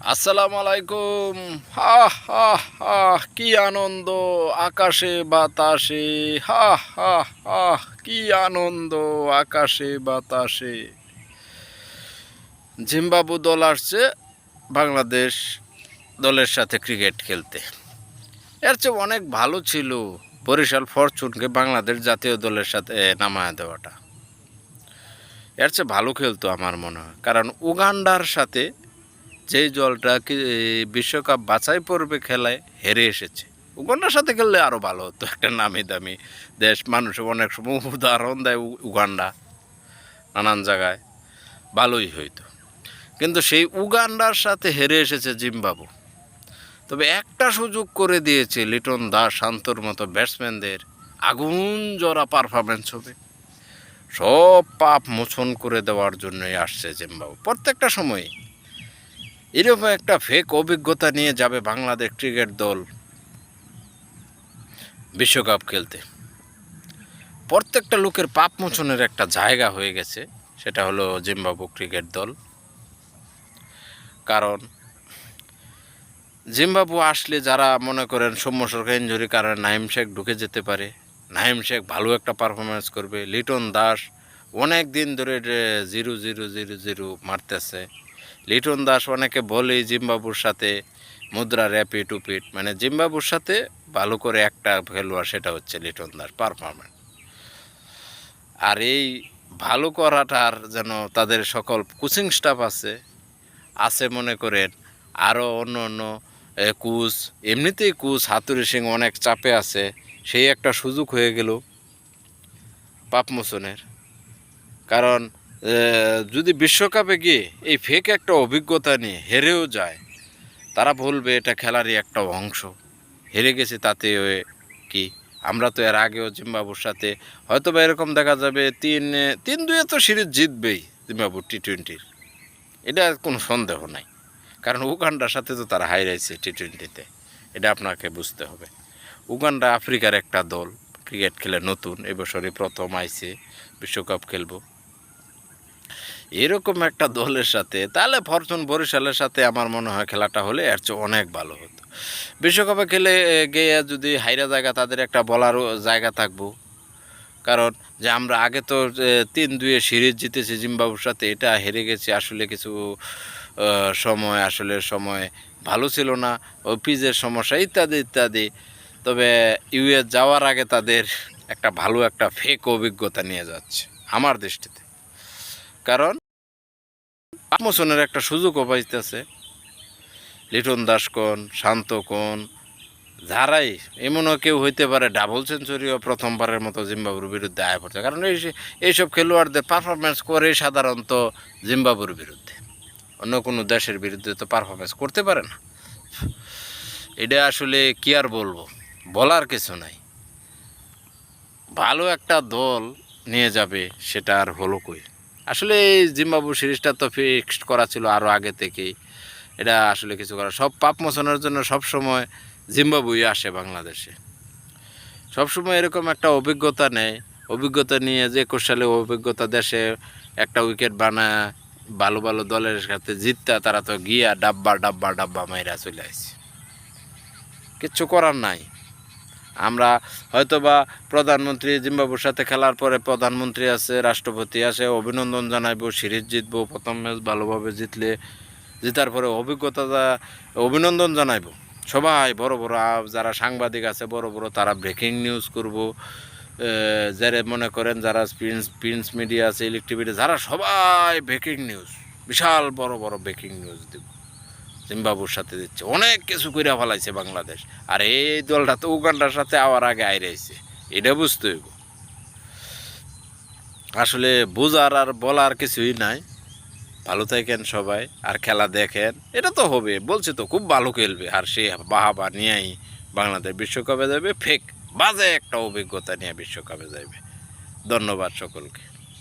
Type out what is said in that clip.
আসসালামু আলাইকুম হা হা হা, কি আনন্দ, আকাশে বাতাসে। হা হা হা, কি আনন্দ, আকাশে বাতাসে। জিম্বাবু দল আসছে বাংলাদেশ দলের সাথে ক্রিকেট খেলতে। এর চেয়ে অনেক ভালো ছিল বরিশাল ফরচুনকে বাংলাদেশ জাতীয় দলের সাথে নামায় দেওয়াটা। এর চেয়ে ভালো খেলতো আমার মনে হয়। কারণ উগান্ডার সাথে যেই জলটা কি বিশ্বকাপ বাছাই পর্বে খেলায় হেরে এসেছে। উগান্ডার সাথে খেললে আরও ভালো হতো, একটা নামি দামি দেশ মানুষ অনেক সময় উদাহরণ দেয় উগান্ডা, নানান জায়গায়। ভালোই হইতো। কিন্তু সেই উগান্ডার সাথে হেরে এসেছে জিম্বাবু। তবে একটা সুযোগ করে দিয়েছে লিটন দাস শান্তর মতো ব্যাটসম্যানদের আগুন জরা পারফরমেন্স হবে। সব পাপ মোচন করে দেওয়ার জন্যই আসছে জিম্বাবু। প্রত্যেকটা সময়ে এরকম একটা ফেক অভিজ্ঞতা নিয়ে যাবে বাংলাদেশ ক্রিকেট দল বিশ্বকাপ খেলতে। প্রত্যেকটা লোকের পাপ মোচনের একটা জায়গা হয়ে গেছে, সেটা হলো জিম্বাবু ক্রিকেট দল। কারণ জিম্বাবু আসলে যারা মনে করেন সৌম্য সরকার ইঞ্জুরির কারণে নাইম শেখ ঢুকে যেতে পারে, নাইম শেখ ভালো একটা পারফরমেন্স করবে, লিটন দাস অনেক দিন ধরে জিরো জিরো জিরো জিরো মারতেছে লিটন দাস অনেকে বলে জিম্বাবুর সাথে মুদ্রা র্যাপিড টুপিট মানে জিম্বাবুর সাথে ভালো করে একটা খেলোয়াড় সেটা হচ্ছে লিটন দাস পারফরমেন্স আর এই ভালো করাটার যেন তাদের সকল কোচিং স্টাফ আছে আছে মনে করেন আরও অন্য অন্য কুচ এমনিতেই কুচ হাতুরি সিং অনেক চাপে আছে, সেই একটা সুযোগ হয়ে গেল পাপমোচনের। কারণ যদি বিশ্বকাপে গিয়ে এই ফেক একটা অভিজ্ঞতা নিয়ে হেরেও যায়, তারা বলবে এটা খেলারই একটা অংশ। হেরে গেছে তাতে কি? আমরা তো এর আগেও জিম্বাবুর সাথে হয়তো বা এরকম দেখা যাবে তিন তিন দুয়ে তো সিরিজ জিতবেই জিম্বাবুর টি টোয়েন্টির এটা কোনো সন্দেহ নাই। কারণ উগান্ডার সাথে তো তারা হাইরাইছে টি টোয়েন্টিতে এটা আপনাকে বুঝতে হবে। উগান্ডা আফ্রিকার একটা দল, ক্রিকেট খেলে নতুন এবছরই প্রথম আইছে বিশ্বকাপ খেলব। এরকম একটা দলের সাথে, তাহলে ফরচুন বরিশালের সাথে আমার মনে হয় খেলাটা হলে এর চেয়ে অনেক ভালো হতো। বিশ্বকাপে খেলে গিয়ে যদি হাইরা জায়গা তাদের একটা বলারও জায়গা থাকব। কারণ যে আমরা আগে তো তিন দুয়ে সিরিজ জিতেছি জিম্বাবুর সাথে, এটা হেরে গেছি, আসলে কিছু সময়, আসলে সময় ভালো ছিল না ও পিজের সমস্যা, ইত্যাদি ইত্যাদি। তবে ইউএস যাওয়ার আগে তাদের একটা ভালো একটা ফেক অভিজ্ঞতা নিয়ে যাচ্ছে, আমার দৃষ্টিতে। কারণ প্রমোশনের একটা সুযোগও পাইতেছে। লিটন দাস কোন, শান্ত কোন, যারাই, এমনও কেউ হইতে পারে ডাবল সেঞ্চুরিও প্রথমবারের মতো জিম্বাবুর বিরুদ্ধে আয় পড়ছে। কারণ এই এইসব খেলোয়াড়দের পারফরমেন্স করে সাধারণত জিম্বাবুর বিরুদ্ধে। অন্য কোনো দেশের বিরুদ্ধে তো পারফরমেন্স করতে পারে না। এটা আসলে কি আর বলব? বলার কিছু নাই। ভালো একটা দল নিয়ে যাবে, সেটা আর হলো কই? আসলে জিম্বাবু সিরিজটা তো ফিক্সড করা ছিল আরও আগে থেকেই। এটা আসলে কিছু করা সব পাপ মোচনের জন্য সব সময় জিম্বাবুই আসে বাংলাদেশে। সবসময় এরকম একটা অভিজ্ঞতা নেয় অভিজ্ঞতা নিয়ে যে একুশ সালে অভিজ্ঞতা দেশে একটা উইকেট বানা ভালো ভালো দলের সাথে জিততা তারা তো গিয়া ডাব্বা ডাব্বা ডাব্বা মাইরা চলে আসছে কিচ্ছু করার নাই। আমরা হয়তো বা প্রধানমন্ত্রী জিম্বাবুর সাথে খেলার পরে প্রধানমন্ত্রী আছে, রাষ্ট্রপতি আছে, অভিনন্দন জানাইবো, সিরিজ জিতবো, প্রথম ম্যাচ ভালোভাবে জিতলে, জেতার পরে অভিজ্ঞতা অভিনন্দন জানাইবো। সবাই বড় বড় যারা সাংবাদিক আছে, বড় বড় তারা ব্রেকিং নিউজ করব। যারা মনে করেন যারা প্রিন্স প্রিন্স মিডিয়া আছে ইলেকট্রিক যারা সবাই ব্রেকিং নিউজ, বিশাল বড় বড় ব্রেকিং নিউজ দিব। জিম্বাবুর সাথে দিচ্ছে। অনেক কিছু কইরা ফেলাইছে বাংলাদেশ। আর এই দলটা তো উগান্ডার সাথে আবার আগে আইরাইছে এটা বুঝতে হইব। আসলে বোঝার আর বলার কিছুই নাই। ভালো থাকেন সবাই, আর খেলা দেখেন। এটা তো হবে, বলছে তো, খুব ভালো খেলবে। আর সে বাহাবা নিয়েই বাংলাদেশ বিশ্বকাপে যাবে। ফেক, বাজে একটা অভিজ্ঞতা নিয়ে বিশ্বকাপে যাবে ধন্যবাদ সকলকে।